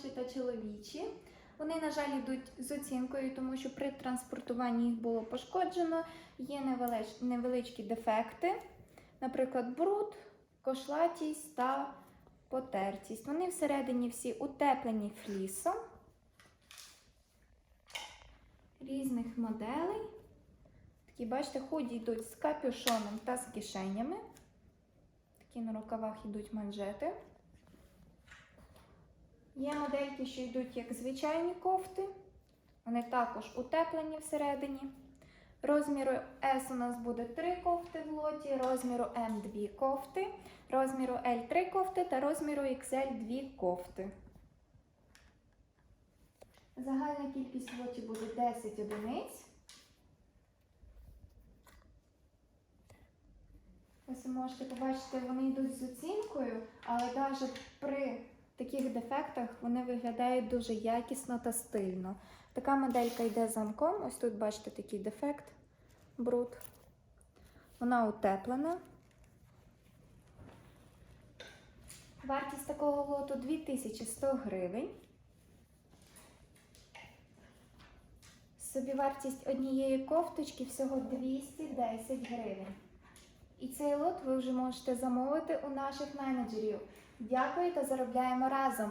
жіночі та чоловічі. Вони, на жаль, йдуть з оцінкою, тому що при транспортуванні їх було пошкоджено. Є невелич- невеличкі дефекти, наприклад, бруд, кошлатість та потертість. Вони всередині всі утеплені флісом різних моделей. Такі, бачите, худі йдуть з капюшоном та з кишенями. Такі на рукавах йдуть манжети. Є модельки, що йдуть як звичайні кофти. Вони також утеплені всередині. Розміру S у нас буде 3 кофти в лоті, розміру M 2 кофти, розміру L 3 кофти та розміру XL 2 кофти. Загальна кількість в лоті буде 10 одиниць. Ви можете побачити, вони йдуть з оцінкою, але навіть при таких дефектах вони виглядають дуже якісно та стильно. Така моделька йде замком. Ось тут бачите такий дефект, бруд. Вона утеплена. Вартість такого лоту 2100 гривень. Собівартість однієї кофточки всього 210 гривень. І цей лот ви вже можете замовити у наших менеджерів. Дякую та заробляємо разом!